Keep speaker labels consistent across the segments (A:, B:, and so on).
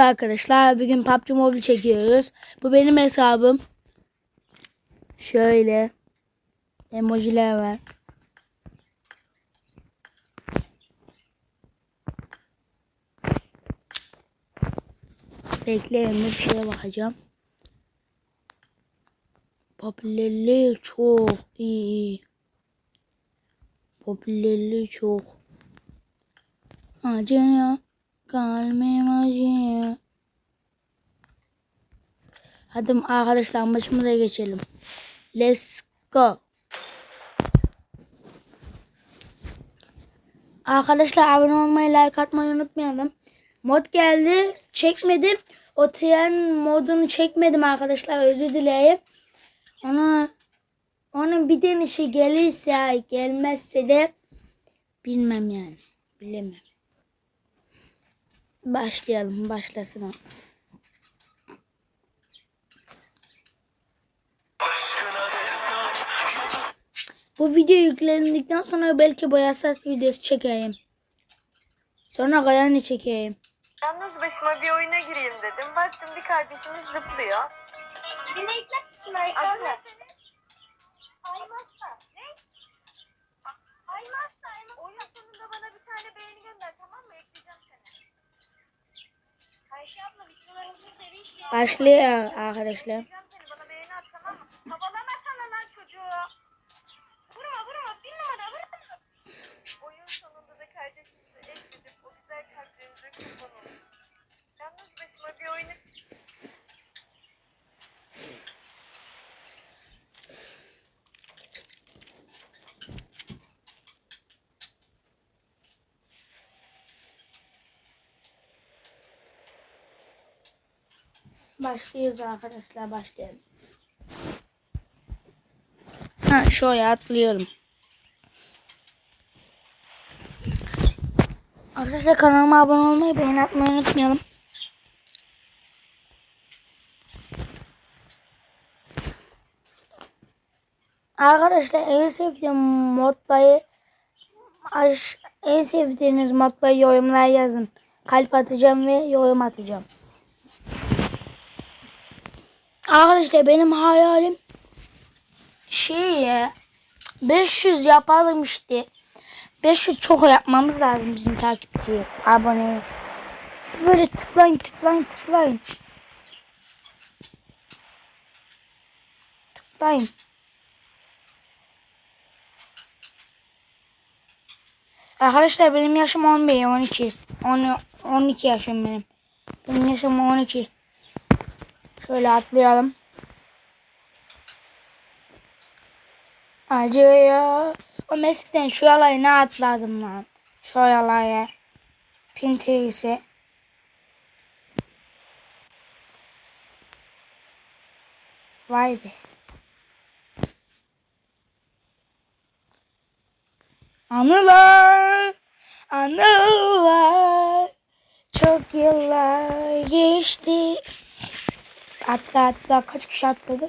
A: Merhaba arkadaşlar. Bugün PUBG Mobile çekiyoruz. Bu benim hesabım. Şöyle. Emojiler var. Bekleyin bir şeye bakacağım. Popülerliği çok iyi. Popülerliği çok. Acıyor. Kalbim acıyor. Hadi arkadaşlar başımıza geçelim. Let's go. Arkadaşlar abone olmayı, like atmayı unutmayalım. Mod geldi. Çekmedim. O modunu çekmedim arkadaşlar. Özür dileyim. Ona onun bir denişi gelirse gelmezse de bilmem yani. Bilemem. Başlayalım. Başlasın o. Bu video yüklendikten sonra belki boyasas videosu çekeyim. Sonra Gayani çekeyim.
B: Yalnız başıma bir oyuna gireyim dedim. Baktım bir kardeşimiz zıplıyor. Ne?
C: Aymazsa. Ne? Aymazsa. Aymazsa.
B: Oyun sonunda bana bir tane beğeni gönder tamam mı?
A: Başlıyor arkadaşlar. Başlıyoruz arkadaşlar başlayalım. Ha şuraya atlıyorum. Arkadaşlar kanalıma abone olmayı, beğeni atmayı unutmayalım. Arkadaşlar en sevdiğim modlayı aş- en sevdiğiniz modlayı yorumlara yazın. Kalp atacağım ve yorum atacağım. Arkadaşlar benim hayalim şey ya 500 yapalım işte. 500 çok yapmamız lazım bizim takipçi abone. Siz böyle tıklayın tıklayın tıklayın. Tıklayın. Arkadaşlar benim yaşım 11 12. 10, 12 yaşım benim. Benim yaşım 12. Şöyle atlayalım. Acıyor. O eskiden şu yalayı ne atladım lan. Şu yalaya. Pinterest'e. Vay be. Anılar. Anılar. Çok yıllar geçti. Atla atla kaç kişi atladı?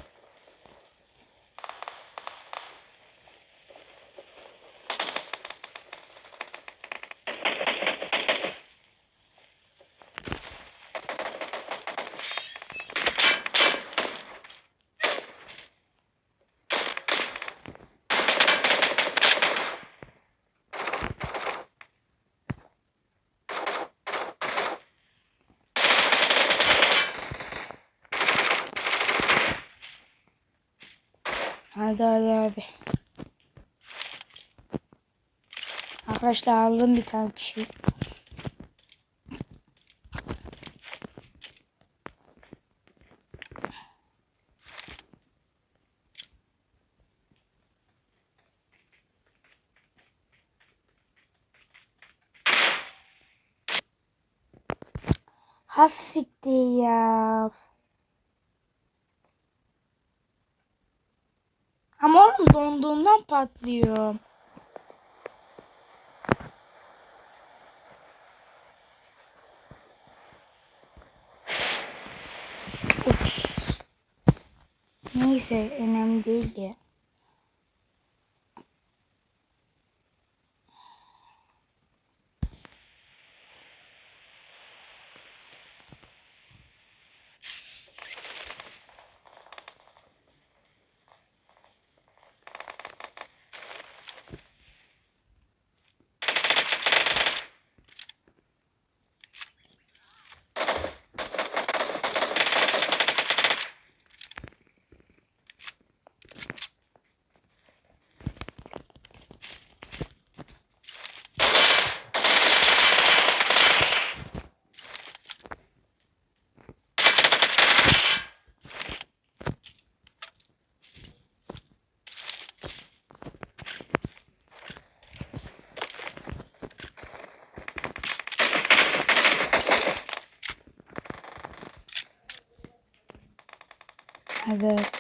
A: Hadi hadi hadi. Arkadaşlar aldım bir tane kişi. Has siktir ya. Ama oğlum donduğundan patlıyor. Of. Neyse önemli değil ya. Evet.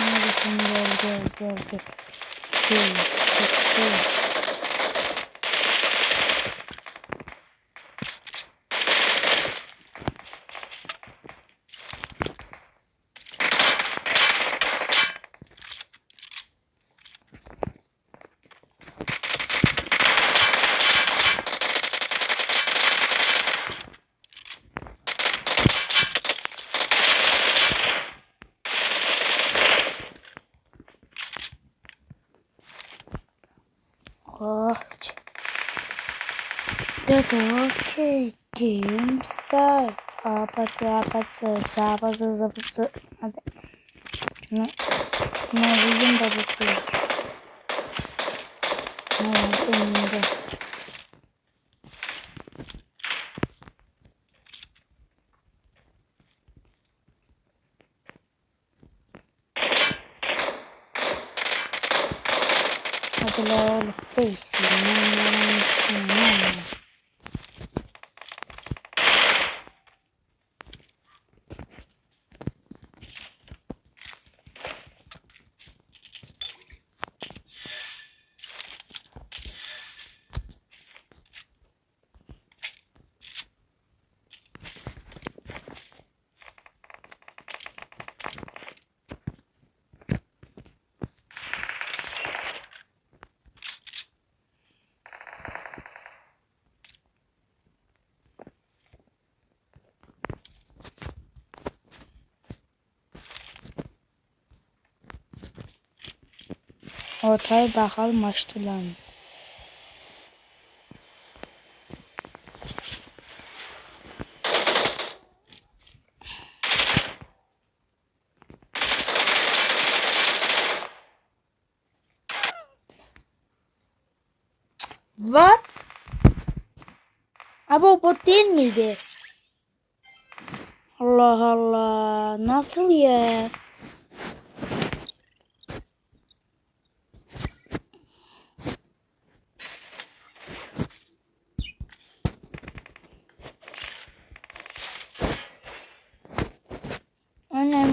A: Neredesin gel gel gel gel. Şey, şey, şey. Dedo okay. Game style. Apatı apatı. Sabazı zapısı. Hadi. Şunu. Şunu alayım da bakıyoruz. Ne var Ortaya bakalım açtılar mı? What? Abi o bot değil miydi? Allah Allah. Nasıl ya?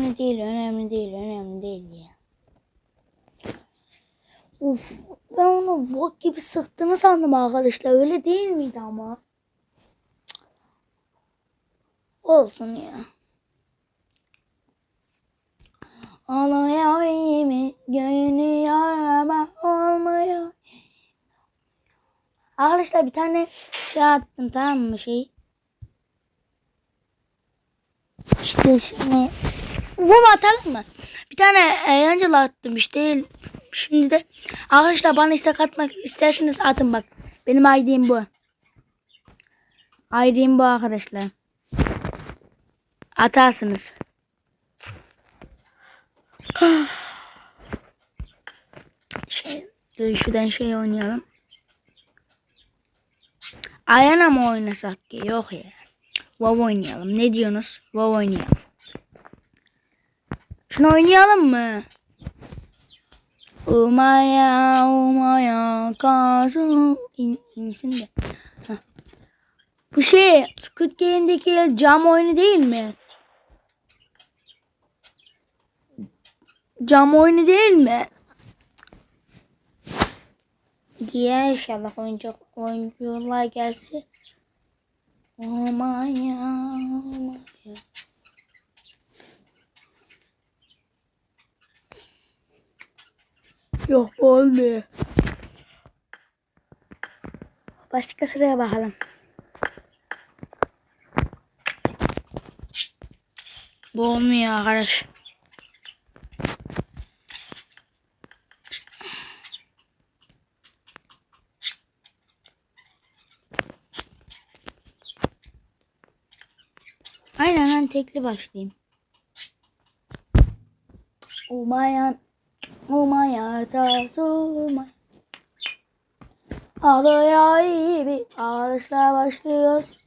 A: Önemli değil, önemli değil, önemli değil ya. Uf, ben onu bok gibi sıktığını sandım arkadaşlar. Öyle değil miydi ama? Olsun ya. Ağlıyor yemi, gönlüyor ama olmuyor. Arkadaşlar bir tane şey attım tamam mı şey? İşte şimdi mu atalım mı? Bir tane e, Angela attım işte. Şimdi de arkadaşlar bana istek atmak isterseniz atın bak. Benim ID'm bu. ID'm bu arkadaşlar. Atarsınız. Şey, şuradan şey oynayalım. Ayana mı oynasak ki? Yok ya. WoW oynayalım. Ne diyorsunuz? WoW oynayalım. Şunu oynayalım mı? Umaya umaya kazu İn, insin de. Heh. Bu şey Squid Game'deki cam oyunu değil mi? Cam oyunu değil mi? Diye inşallah oyuncu oyuncular gelse. Umaya umaya. Yok bu olmuyor. Başka sıraya bakalım. Bu olmuyor arkadaş. Aynen ben tekli başlayayım. Umayan Umaya tasumay Ağlıyor iyi bir ağrışla başlıyoruz.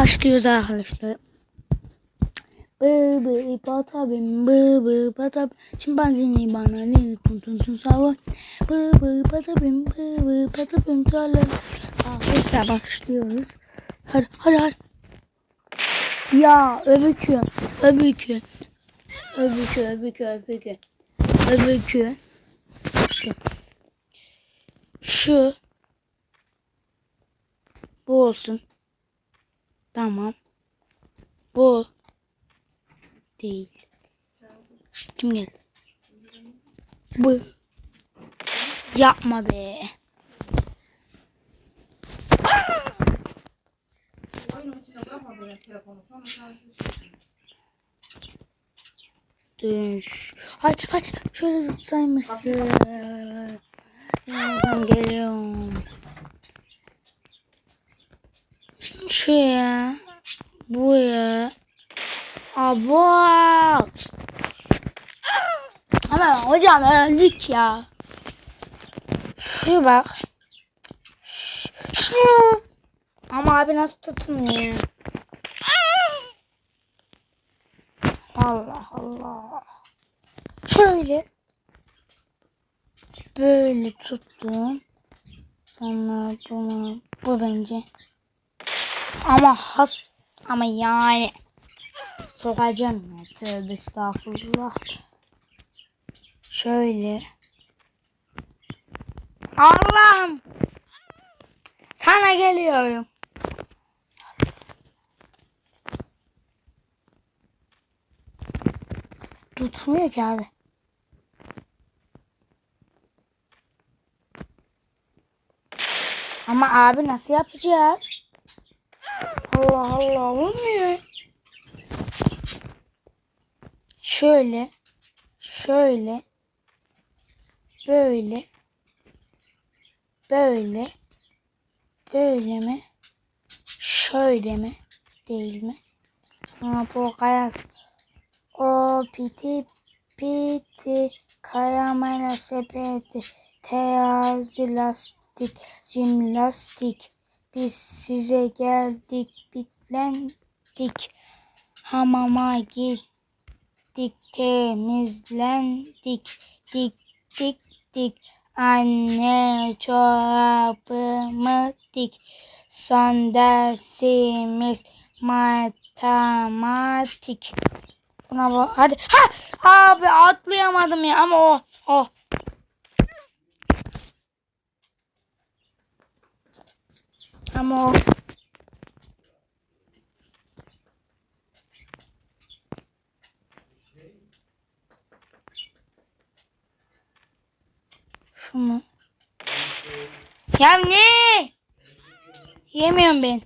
A: Başlıyoruz arkadaşlar. Bı bı patabim bı bı patab şimpanzini bana lini tun tun tun sava bı bı patabim bı bı patabim talar Arkadaşlar başlıyoruz. Hadi hadi hadi. Ya öbükü öbükü öbükü öbükü öbükü öbükü şu bu olsun. Tamam. Bu değil. Kim geldi? Bu. Yapma be. Düş. Hay hay şöyle tutsaymışsın. Nereden geliyorum? Şu ya. Bu ya. Abo. Ama hocam öldük ya. Şu bak. Şu. Ama abi nasıl tutmuyor? Allah Allah. Şöyle. Böyle tuttum. Sonra bunu bu bence. Ama has ama yani sokacağım ya. Tövbe estağfurullah. Şöyle. Allah'ım. Sana geliyorum. Tutmuyor ki abi. Ama abi nasıl yapacağız? Allah Allah olmuyor. Şöyle. Şöyle. Böyle. Böyle. Böyle mi? Şöyle mi? Değil mi? Ama bu kayas. O piti piti kayamela sepeti terazi lastik jimnastik biz size geldik bitlendik hamama gittik temizlendik dik dik dik anne çorabımı dik son dersimiz matematik Buna bak. Hadi. Ha! Abi atlayamadım ya ama o. O. Ama o. Şu mu? Ya ne? Yemiyorum ben.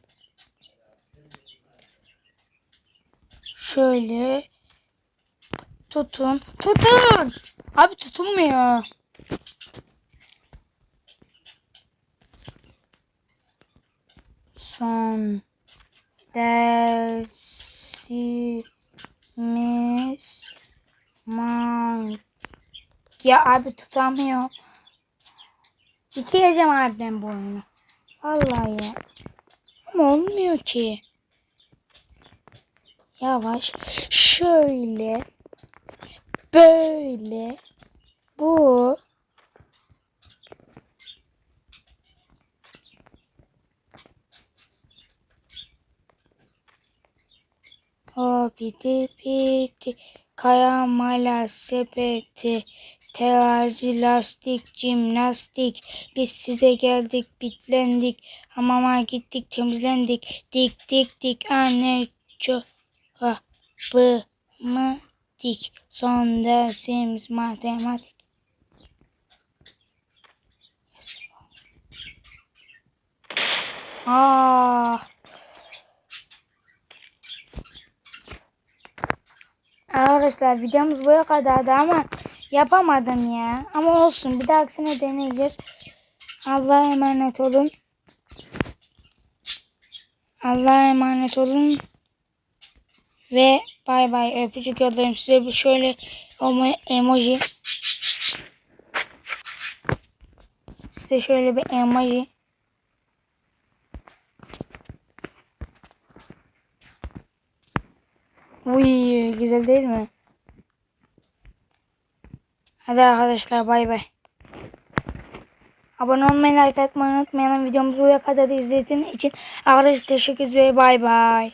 A: Şöyle tutun. Tutun. Abi tutunmuyor. Son dersimiz man ya abi tutamıyor. Bitireceğim harbiden bu oyunu. Vallahi ya. Ama olmuyor ki. Yavaş. Şöyle. Böyle. Bu. O piti piti. Karamala sepeti. Terazi lastik jimnastik. Biz size geldik bitlendik. Hamama gittik temizlendik. Dik dik dik anne çorabımı dik. Son dersimiz matematik. Ah. Arkadaşlar videomuz buraya kadardı ama yapamadım ya. Ama olsun bir dahakisine deneyeceğiz. Allah'a emanet olun. Allah'a emanet olun. Ve bay bay öpücük yollayayım size şöyle emo- emoji. Size şöyle bir emoji. Uy güzel değil mi? Hadi arkadaşlar bay bay. Abone olmayı, like atmayı unutmayalım. Videomuzu buraya kadar izlediğiniz için arkadaşlar teşekkür ederim. Bay bay.